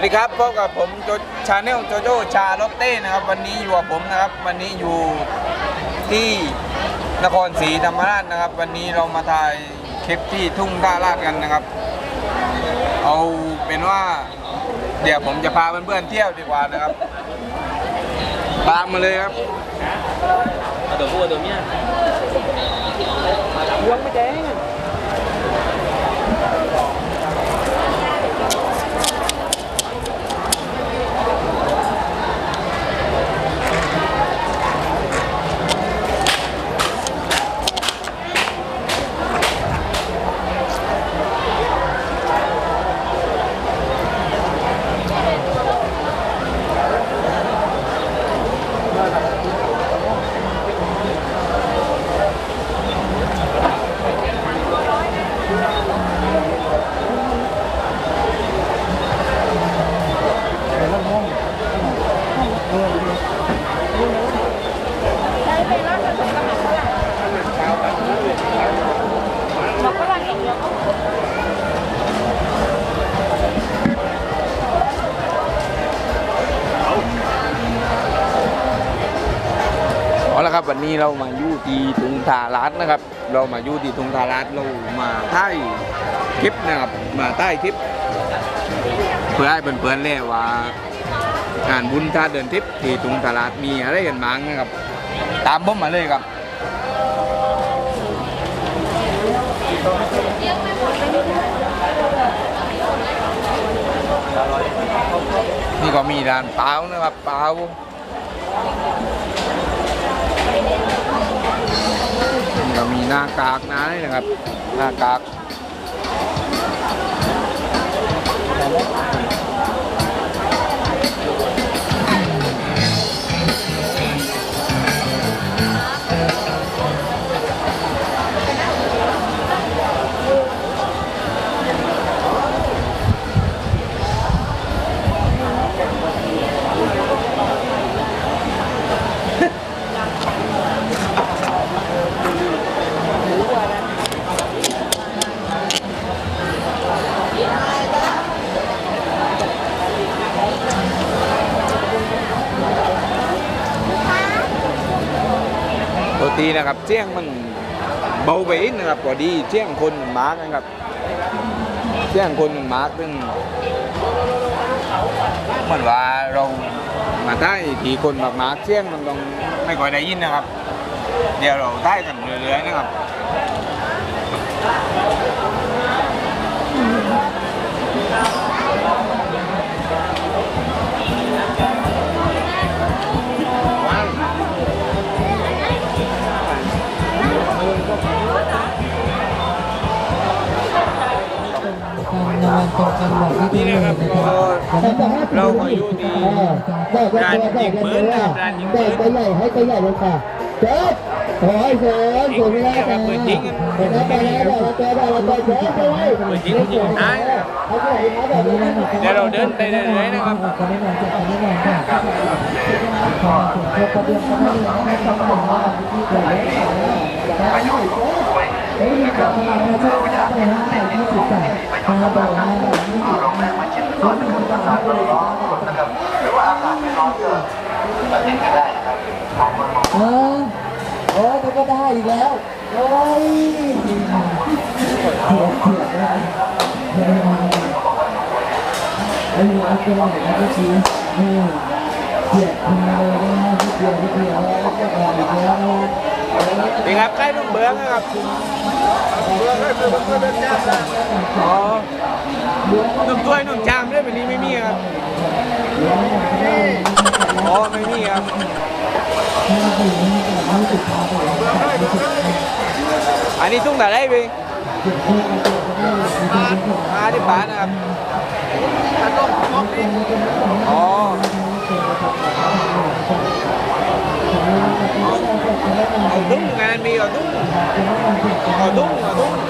สดีครับพบกับผมโจชาแนลโจโจชาลอตเต้นะครับ วันนี้อยู่กับผมนะครับ วันนี้อยู่ที่นครศรีธรรมราชนะครับ วันนี้เรามาถ่ายคลิปที่ทุ่งท่าลาดกันนะครับ เอาเป็นว่า เดี๋ยวผมจะพาเพื่อนๆเที่ยวดีกว่านะครับตามมาเลยครับตัวผู้ตัวเมียวงไม่แจ้ง นี้เรามาอยู่ที่ทุงทารัสนะครับ เรามาอยู่ที่ทุงทารัสเรามาถ่ายคลิปนะครับมาใต้คลิป เพื่อให้เพื่อนๆเล่ว่างานบุญท่าเดินทิพย์ที่ทุงทารัสมีอะไรกันบ้างนะครับ ตามผมมาเลยครับนี่ก็มีร้านเปล่านะครับเปล่า นี่ ก็มีหน้ากากนะนี่นะครับ หน้ากาก สียงมันเบาไปนิดนะครับก็ดีเสียงคนมาร์กนะครับเสียงคนมันมาร์กซึ่งเหมือนว่าเรามาได้ทีคนมากมาร์กเสียงมันต้องไม่ค่อยได้ยินนะครับ เดี๋ยวเราได้กันเรื่อยๆนะครับ เรามาอยู่ที่ร้านยิงปืนนะครับร้านยิงปืนตัวใหญ่ให้ตัวใหญ่ลงค่ะเจ๊ขอให้เชิญส่งไม่ได้ค่ะปืนยิงปิดแล้วไปแล้วเราเจอเราเจอเจ๊ไปไว้ปืนยิงยิงท้ายเอาไปแบบนี้นะครับเดี๋ยวเราเดินไปเรื่อยๆนะครับอนนี้เราจะตอนนี้เราค่ะขอถึงโชคกระเบียงก็ไม่ได้นะครับต้องบอกว่าแล้วเฮ้ยขอพลังเจ้าจะไปห้าสิบยี่สิบแปดมาบอกมาแบบนี้สิลงแรงมาชิดก่อนนะครับการร้อนนะครับหรือว่าอากาศไม่ร้อนก็ตัดสินกันได้นะครับเออโอ้ยก็ได้อีกแล้วโอ้ยเถียงเถียงได้ไอ้หัวเกลียวนะก็ชี้นี่เถียงมาเลยนะที่เดียวที่เดียวแล้วก็แอบอีกแล้วนะนี่ครับใกล้นุ่มเบื้องนะครับเบื้องก็คือเบื้องเดินจ้าอ๋อ นุ่มถ้วยนุ่มชามด้วยแบบนี้ไม่มีครับอ๋อไม่มีครับอันนี้ทุ่งแต่ได้พี่มาที่บ้านะครับอ๋อเอาทุ่งงานมีเอาทุ่งเอาทุ่งเอาทุ่ง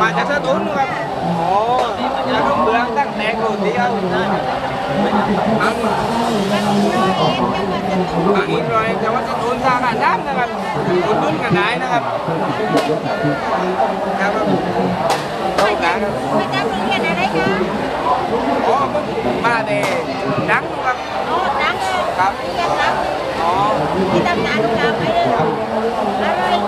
มาจากสตูลครับโอ๋อขนมเบืองตั้งแต่โรตีเอาอันอันนี้รอยแต่ว่าสตูลทางการน้ำนะครับอุดหนุนกันได้นะครับครับขอบคุณครับมาจากโรงเรียนอะไรคะอ๋อมาเด็ดังครับโอ้ดังครับเรียนรับอ๋อที่ตำนานลูกค้าไปเลยอร่อยค่ะการั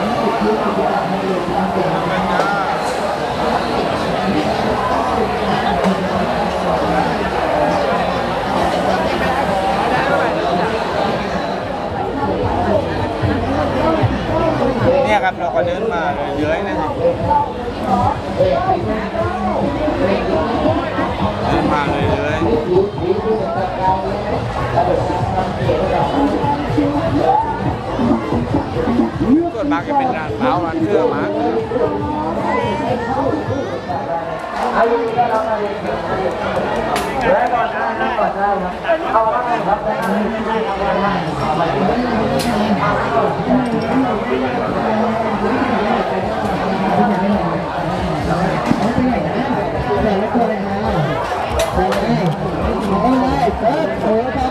ๆส่วนมากจะเป็นร้า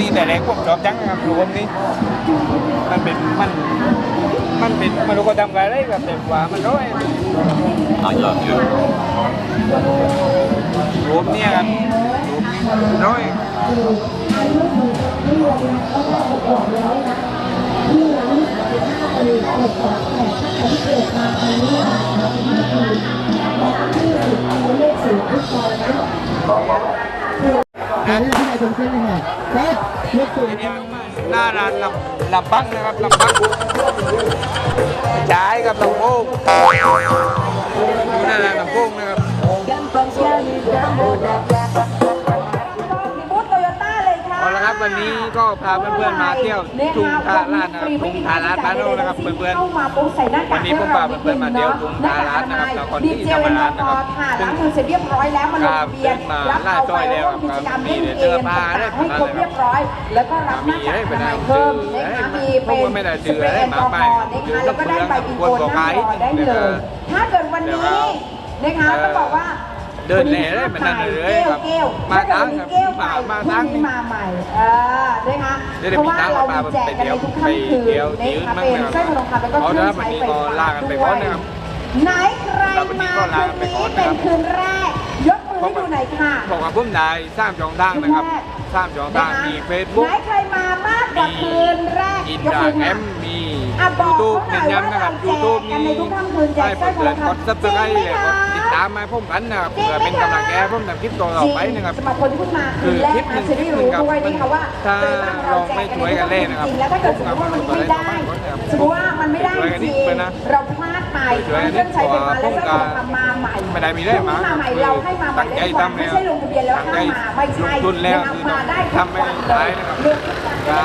นี่แต่แรกวมชอบจังครับรวมนี่มันเป็นมันมันเป็นมันก็ทำกันได้แบบเต็มกว่ามันร้อยอันยอดเยอะรวมเนี่ยครับรวมร้อยหาเรื่องที่ไหนตรงเส้นเลยะไป หน้าร้านลำลำบังนะครับลำบังจ่ายกับลำโพงหน้าร้านลำโพงนะครับ วันนี้ก็พาเพื่อนๆมาเที่ยวทุ่งทาราชนะครับทุ่งทาราชบ้านเรานะครับเพื่อนเข้ามาปุ๊บใส่หน้ากากวันนี้ผมพาเพื่อนๆมาเที่ยวทุ่งทาราชนะครับนครศรีธรรมราชนะครับล้างมือเสร็จเรียบร้อยแล้วมาลงทะเบียนครับรับลาดเอาซอยไปแล้วร่วมกิจกรรมมีเล่นเสื้เกอมผ้าต่างๆให้ครบเรียบร้อย แล้วก็รับหน้ากากอนามัยเพิ่มนะคะมีเป็นไม่ได้สเสื้อเปรย์แอลกอฮอล์นะคะแล้วก็ได้ใบกินโอนหน้าจอได้เลย ถ้าเกิดวันนี้นะคะต้องบอกว่า เดินแหล่ได้เหมือนนั่นเลยครับเกลมามาทาทางงครับเกลมามามาทาทางงนี้มาใหม่เออนะคะเดี๋ยวเพราะว่ามีทางเรามามีแจกกันในทุกค่ำคืนไปเที่ยวนะคะไปเที่เป็นยวสร้อยคอทองคำแล้วก็เคเอารื่อละงวันใช้นี้ไฟก็ฟ้าลากันไปด้ก่วอนยนะครับไหนใครครับวันนี้มาก็ลาคืกันนไปนี้ก่อนเป็นะครับนคืนแรกยกมือให้ดูหน่อยค่ะบอกกับพุ่มได้สร้างจองดังนะครับสร้างจองดังมีเฟซบุ๊กไหนใครมามากกว่าคืนแรกอินยกดามือแอค่ะมมีอะบยูอกทูบเขาหน่เน้อยนย้ำนะครับว่ายูทูบเราแจกกันมีในทุกค่ำคืนแจกให้สร้อยเพื่อนคกอดทองซับสไครต์จริงไหมเลยกดคะ ติดตามมาพุ่มกันนะครับเพื่อเป็นกำลังใจให้พุ่มทำคลิปต่อๆไปนะครับสำหรับคนที่เพิ่งมาคืคืออแรคลิกปหนึ่นะงจะได้รู้ด้วยนะคะว่าถ้าเออบ้านเราแจกเราไม่ช่วยกันเล่นนะครับจริงแล้วถ้าเกิดสมมติว่ามันไม่ได้สมมติว่ามันไม่ได้ช่วยกันจนิริดงไปนะเราพลาดไปช่วยกันนิดเครื่องใช้ไฟฟ้าและผมก็ก็ทำมาใหม่ไม่ได้มีได้มามาใหม่เราให้มาใหม่ตั้งใจได้ก่อนทำไม่แล้วใช่ลงทะเบียนแล้วห้ามมาไม่ใช่ลงทุนแล้วะคือมาได้ทุกทำให้วันได้นะครับเลือกทุกวันก็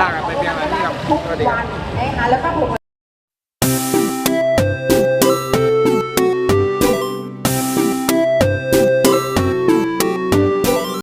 ลากกันไปเพียงนั้นนี่ครับทุกสวัสดีควัรับนนะคะแล้วก็ผูก